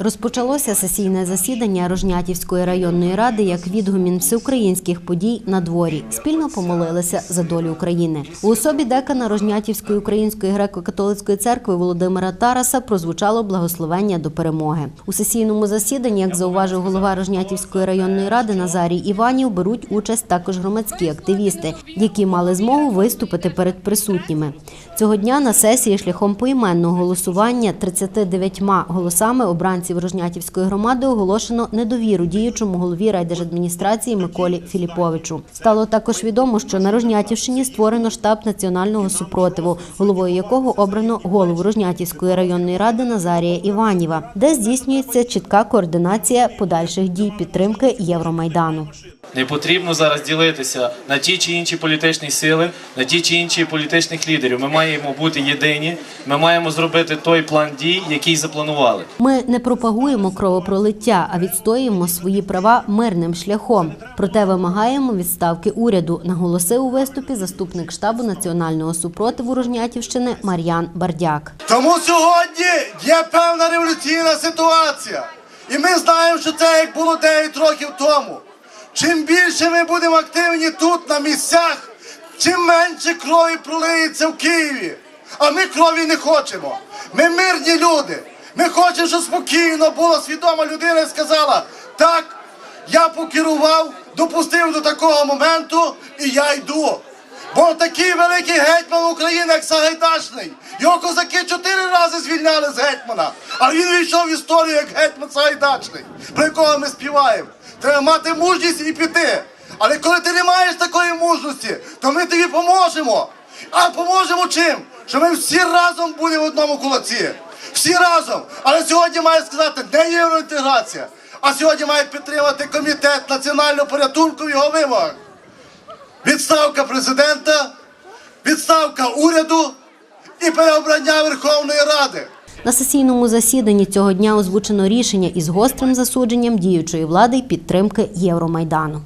Розпочалося сесійне засідання Рожнятівської районної ради як відгумін всеукраїнських подій на дворі. Спільно помолилися за долю України. У особі декана Рожнятівської української греко-католицької церкви Володимира Тараса прозвучало благословення до перемоги. У сесійному засіданні, як зауважив голова Рожнятівської районної ради Назарій Іванів, беруть участь також громадські активісти, які мали змогу виступити перед присутніми. Цього дня на сесії шляхом поіменного голосування 39 голосами обранців Рожнятівської громади оголошено недовіру діючому голові райдержадміністрації Миколі Філіповичу. Стало також відомо, що на Рожнятівщині створено штаб національного супротиву, головою якого обрано голову Рожнятівської районної ради Назарія Іваніва, де здійснюється чітка координація подальших дій підтримки Євромайдану. Не потрібно зараз ділитися на ті чи інші політичні сили, на ті чи інші політичних лідерів. Ми маємо бути єдині. Ми маємо зробити той план дій, який запланували. Ми не пропагуємо кровопролиття, а відстоюємо свої права мирним шляхом. Проте вимагаємо відставки уряду, наголосив у виступі заступник штабу національного супротиву Рожнятівщини Мар'ян Бардяк. Тому сьогодні є певна революційна ситуація. І ми знаємо, що це як було 9 років тому. Чим більше ми будемо активні тут, на місцях, чим менше крові пролиється в Києві. А ми крові не хочемо. Ми мирні люди. Ми хочемо, щоб спокійно була свідома людина і сказала, так, я покерував, допустив до такого моменту, і я йду. Бо такий великий гетьман України, як Сагайдачний, його козаки чотири рази звільняли з гетьмана, а він війшов в історію як гетьман Сагайдачний, про якого ми співаємо. Треба мати мужність і піти. Але коли ти не маєш такої мужності, то ми тобі поможемо. А поможемо чим? Що ми всі разом будемо в одному кулаці. Всі разом. Але сьогодні має сказати, не євроінтеграція, а сьогодні має підтримати комітет національного порятунку в його вимогах. Відставка президента, відставка уряду і переобрання Верховної Ради. На сесійному засіданні цього дня озвучено рішення із гострим засудженням діючої влади й підтримки Євромайдану.